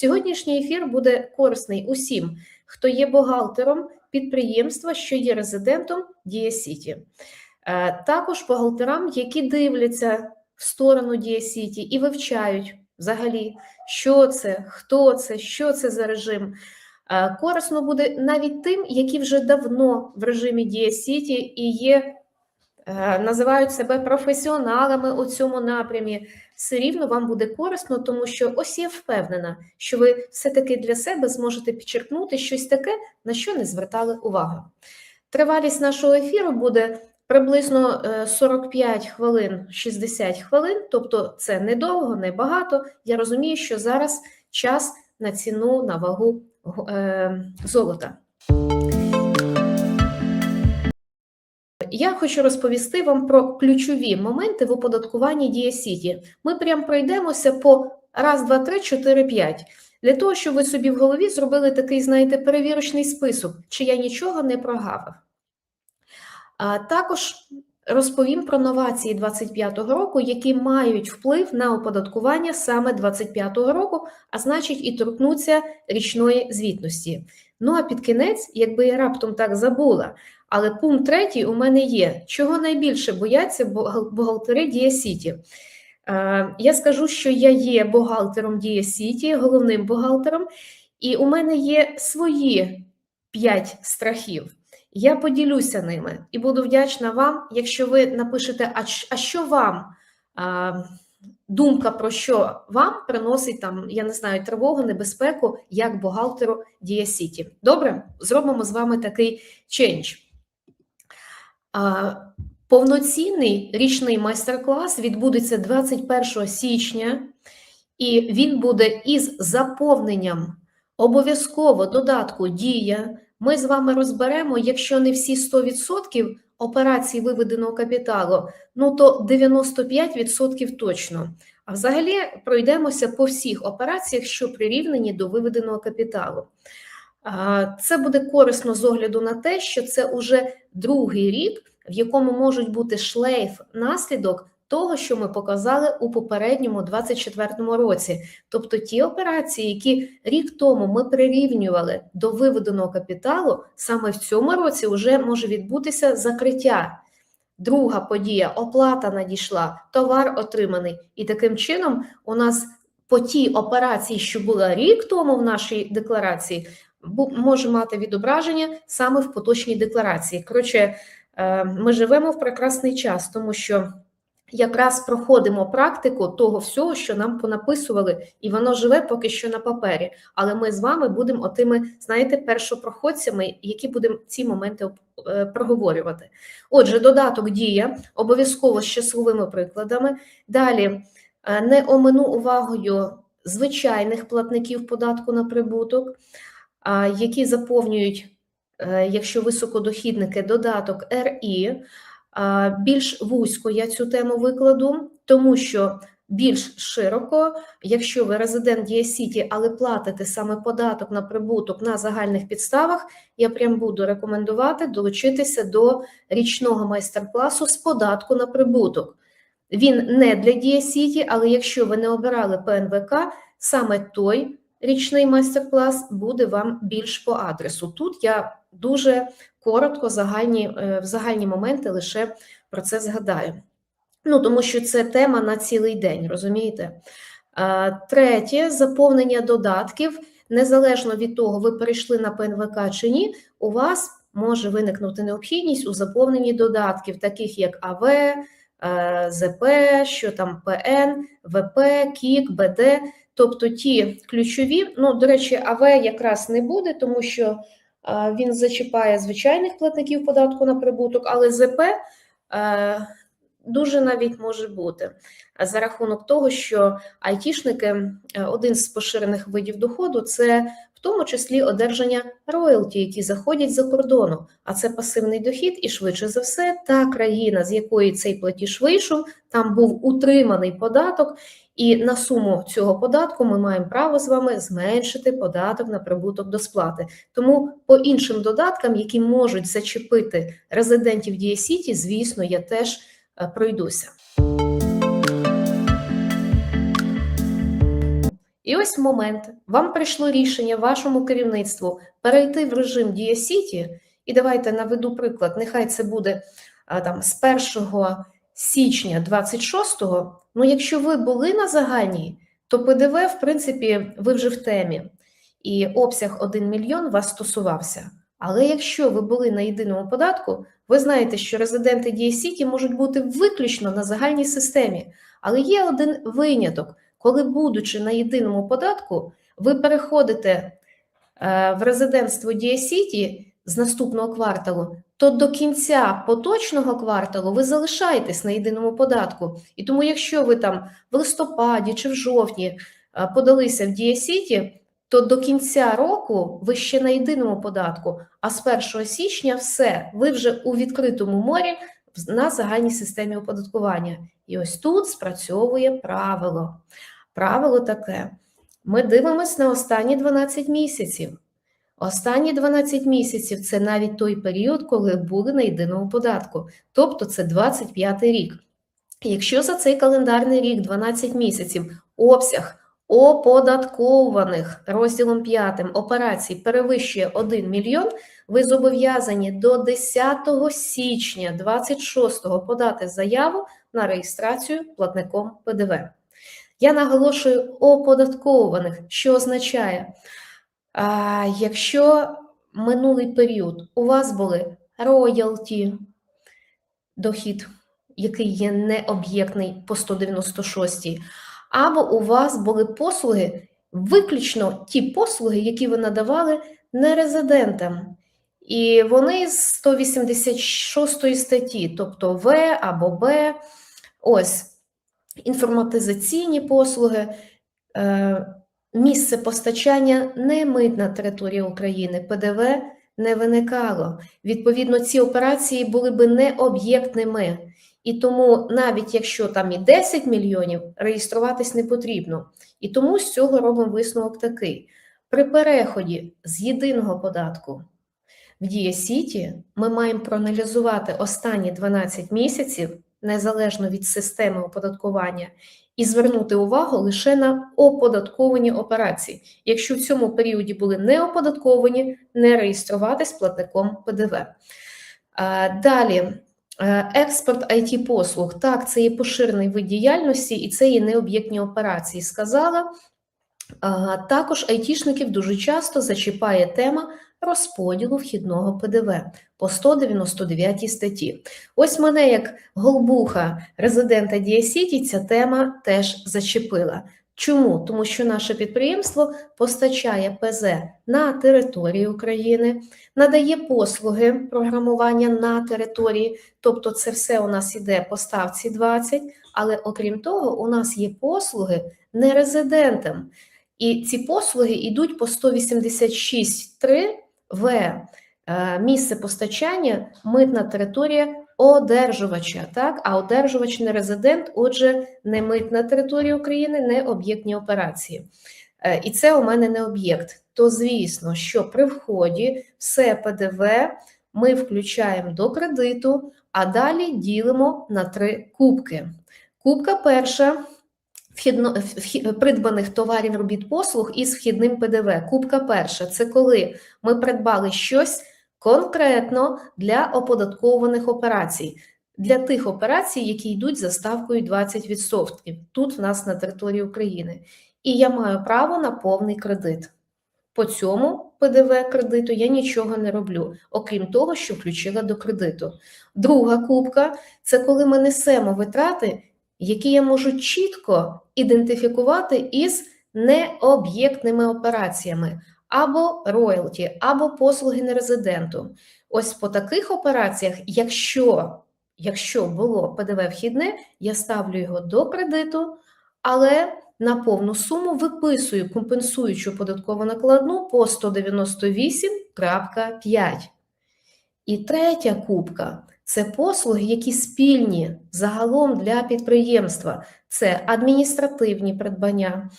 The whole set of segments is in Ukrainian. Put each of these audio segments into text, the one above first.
Сьогоднішній ефір буде корисний усім, хто є бухгалтером підприємства, що є резидентом Дія Сіті. Е, Також бухгалтерам, які дивляться в сторону Дія Сіті і вивчають взагалі, що це, хто це, що це за режим. Е, Корисно буде навіть тим, які вже давно в режимі Дія Сіті і є, називають себе професіоналами у цьому напрямі. Все рівно вам буде корисно, тому що ось я впевнена, що ви все-таки для себе зможете підчеркнути щось таке, на що не звертали увагу. Тривалість нашого ефіру буде приблизно е, 45 хвилин, 60 хвилин, тобто це недовго, не багато. Я розумію, що зараз час на ціну, на вагу е, золота. Я хочу розповісти вам про ключові моменти в оподаткуванні Дія Сіті. Ми прям пройдемося по раз, два, три, чотири, п'ять. Для того, щоб ви собі в голові зробили такий, знаєте, перевірочний список, чи я нічого не прогавив. А також розповім про новації 25-го року, які мають вплив на оподаткування саме 25-го року, а значить, і торкнуться річної звітності. Ну а під кінець, якби я раптом так забула, але пункт третій у мене є: чого найбільше бояться бухгалтери Дія Сіті. Е, Я скажу, що я є бухгалтером Дія Сіті, головним бухгалтером, і у мене є свої п'ять страхів. Я поділюся ними і буду вдячна вам, якщо ви напишете, а, що вам думка про що вам приносить там, я не знаю, тривогу, небезпеку як бухгалтеру Дія Сіті. Добре, зробимо з вами такий чендж. Повноцінний річний майстер-клас відбудеться 21 січня, і він буде із заповненням обов'язково додатку Дія. Ми з вами розберемо, якщо не всі 100% операцій виведеного капіталу, ну то 95% точно. А взагалі пройдемося по всіх операціях, що прирівнені до виведеного капіталу. Це буде корисно з огляду на те, що це уже другий рік, в якому можуть бути шлейф наслідок того, що ми показали у попередньому 24-му році. Тобто ті операції, які рік тому ми прирівнювали до виведеного капіталу, саме в цьому році вже може відбутися закриття. Друга подія оплата надійшла, товар отриманий. І таким чином у нас по тій операції, що була рік тому в нашій декларації, може мати відображення саме в поточній декларації. Коротше, е, ми живемо в прекрасний час, тому що якраз проходимо практику того всього, що нам понаписували, і воно живе поки що на папері. Але ми з вами будемо отими, знаєте, першопроходцями, які будемо ці моменти е, проговорювати. Отже, додаток дія обов'язково з часовими прикладами. Далі е, не омину увагою звичайних платників податку на прибуток, які заповнюють, е, якщо високодохідники, додаток РІ. Більш вузько я цю тему викладу, тому що більш широко, якщо ви резидент Дія Сіті, але платите саме податок на прибуток на загальних підставах, я прям буду рекомендувати долучитися до річного майстер-класу з податку на прибуток. Він не для Дія Сіті, але якщо ви не обирали ПНВК, саме той річний майстер-клас буде вам більш по адресу. Тут я дуже коротко загальні, е, в загальні моменти лише про це згадаю. Ну, тому що це тема на цілий день, розумієте? Третє, заповнення додатків. Незалежно від того, ви перейшли на ПНВК чи ні, у вас може виникнути необхідність у заповненні додатків, таких як АВ, е, ЗП, що там ПН, ВП, КІК, БД, тобто ті ключові. Ну, до речі, АВ якраз не буде, тому що е, він зачіпає звичайних платників податку на прибуток, але ЗП е, дуже навіть може бути за рахунок того, що айтішники е, один з поширених видів доходу це в тому числі одержання роялті, які заходять за кордону. А це пасивний дохід, і швидше за все, та країна, з якої цей платіж вийшов, там був утриманий податок, і на суму цього податку ми маємо право з вами зменшити податок на прибуток до сплати. Тому по іншим додаткам, які можуть зачепити резидентів Дія Сіті, звісно, я теж е, пройдуся. І ось момент. Вам прийшло рішення вашому керівництву перейти в режим Дія Сіті. І давайте наведу приклад. Нехай це буде а, там з 1 січня 26-го. Ну, якщо ви були на загальній, то ПДВ, в принципі, ви вже в темі, і обсяг 1 мільйон вас стосувався. Але якщо ви були на єдиному податку, ви знаєте, що резиденти Дія Сіті можуть бути виключно на загальній системі. Але є один виняток, коли, будучи на єдиному податку, ви переходите е, в резидентство Дія Сіті з наступного кварталу, то до кінця поточного кварталу ви залишаєтесь на єдиному податку. І тому, якщо ви там в листопаді чи в жовтні е, подалися в Дія Сіті, то до кінця року ви ще на єдиному податку, а з 1 січня все, ви вже у відкритому морі на загальній системі оподаткування. І ось тут спрацьовує правило. Правило таке: ми дивимося на останні 12 місяців. Останні 12 місяців це навіть той період, коли були на єдиному податку, тобто це 25 рік. Якщо за цей календарний рік 12 місяців обсяг оподаткованих розділом 5 операцій перевищує 1 мільйон, ви зобов'язані до 10 січня 26 подати заяву на реєстрацію платником ПДВ. Я наголошую оподаткованих, що означає, а, якщо минулий період у вас були роялті, дохід, який є необ'єктний по 196, або у вас були послуги, виключно ті послуги, які ви надавали нерезидентам. І вони з 186 статті, тобто В або Б, ось інформатизаційні послуги, е, місце постачання не митна територія України, ПДВ не виникало. Відповідно, ці операції були би необ'єктними. І тому, навіть якщо там і 10 мільйонів, реєструватись не потрібно. І тому з цього робимо висновок такий: при переході з єдиного податку в Дія Сіті ми маємо проаналізувати останні 12 місяців незалежно від системи оподаткування, і звернути увагу лише на оподатковані операції. Якщо в цьому періоді були не оподатковані, не реєструватись платником ПДВ. Далі. Е, експорт it послуг так, це є поширений вид діяльності і це є необ'єктні операції. Сказала також айтішників дуже часто зачіпає тема розподілу вхідного ПДВ по 199 статті. Ось мене, як голбуха резидента Діасіті, ця тема теж зачепила. Чому? Тому що наше підприємство постачає ПЗ на території України, надає послуги програмування на території, тобто це все у нас іде по ставці 20, але окрім того, у нас є послуги нерезидентам. І ці послуги йдуть по 186.3 В. Е, місце постачання, митна територія одержувача, так? а одержувач не резидент, отже, не митна територія України, не об'єктні операції. Е, і це у мене не об'єкт. То, звісно, що при вході все ПДВ ми включаємо до кредиту, а далі ділимо на три кубки. Кубка перша вхідно, вхід, придбаних товарів робіт послуг із вхідним ПДВ. Кубка перша це коли ми придбали щось конкретно для оподаткованих операцій, для тих операцій, які йдуть за ставкою 20%. Тут в нас на території України. І я маю право на повний кредит. По цьому ПДВ кредиту я нічого не роблю, окрім того, що включила до кредиту. Друга кубка це коли ми несемо витрати, які я можу чітко ідентифікувати із необ'єктними операціями або роялті, або послуги нерезиденту. Ось по таких операціях, якщо якщо було ПДВ вхідне, я ставлю його до кредиту, але на повну суму виписую компенсуючу податкову накладну по 198.5. І третя кубка це послуги, які спільні загалом для підприємства, це адміністративні придбання,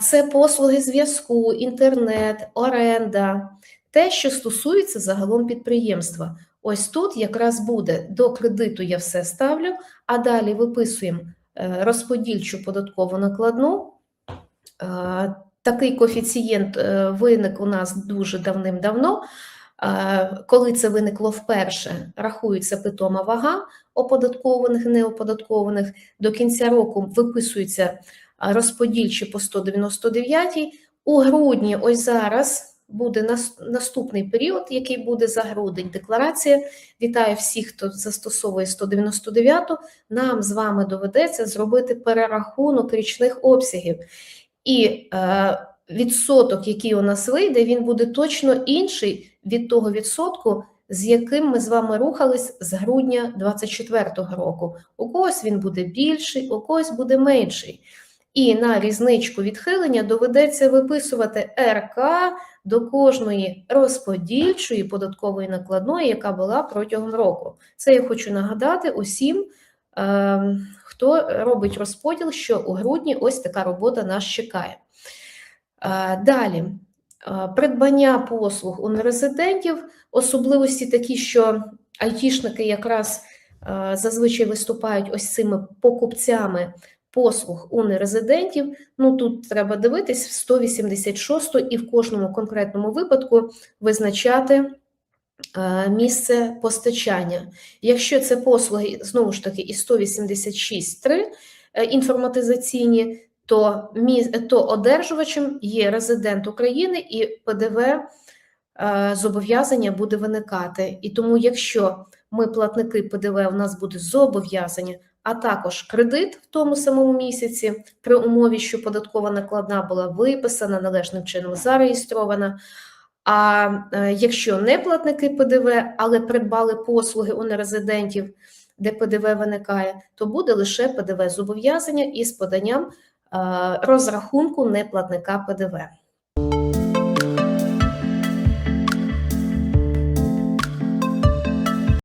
це послуги зв'язку, інтернет, оренда, те, що стосується загалом підприємства. Ось тут якраз буде до кредиту я все ставлю, а далі виписуємо е, розподільчу податкову накладну Е, Такий коефіцієнт е, виник у нас дуже давним-давно. Е, Коли це виникло вперше, рахується питома вага оподаткованих, неоподаткованих. До кінця року виписується е, розподільчі по 199. У грудні, ось зараз, буде наступний період, який буде за грудень. Декларація. Вітаю всіх, хто застосовує 199. Нам з вами доведеться зробити перерахунок річних обсягів. І е, відсоток, який у нас вийде, він буде точно інший від того відсотку, з яким ми з вами рухались з грудня 24-го року. У когось він буде більший, у когось буде менший. І на різничку відхилення доведеться виписувати РК до кожної розподільчої податкової накладної, яка була протягом року. Це я хочу нагадати усім, е, хто робить розподіл, що у грудні ось така робота нас чекає. Е, Далі, е, придбання послуг у нерезидентів, особливості такі, що айтішники якраз е, зазвичай виступають ось цими покупцями послуг у нерезидентів. Ну тут треба дивитись в 186 і в кожному конкретному випадку визначати е, місце постачання. Якщо це послуги, знову ж таки, і 186.3 е, інформатизаційні, то, то одержувачем є резидент України і ПДВ е, зобов'язання буде виникати. І тому, якщо ми платники ПДВ, у нас буде зобов'язання, а також кредит в тому самому місяці, при умові, що податкова накладна була виписана, належним чином зареєстрована. А е, якщо не платники ПДВ, але придбали послуги у нерезидентів, де ПДВ виникає, то буде лише ПДВ зобов'язання із поданням е, розрахунку неплатника ПДВ.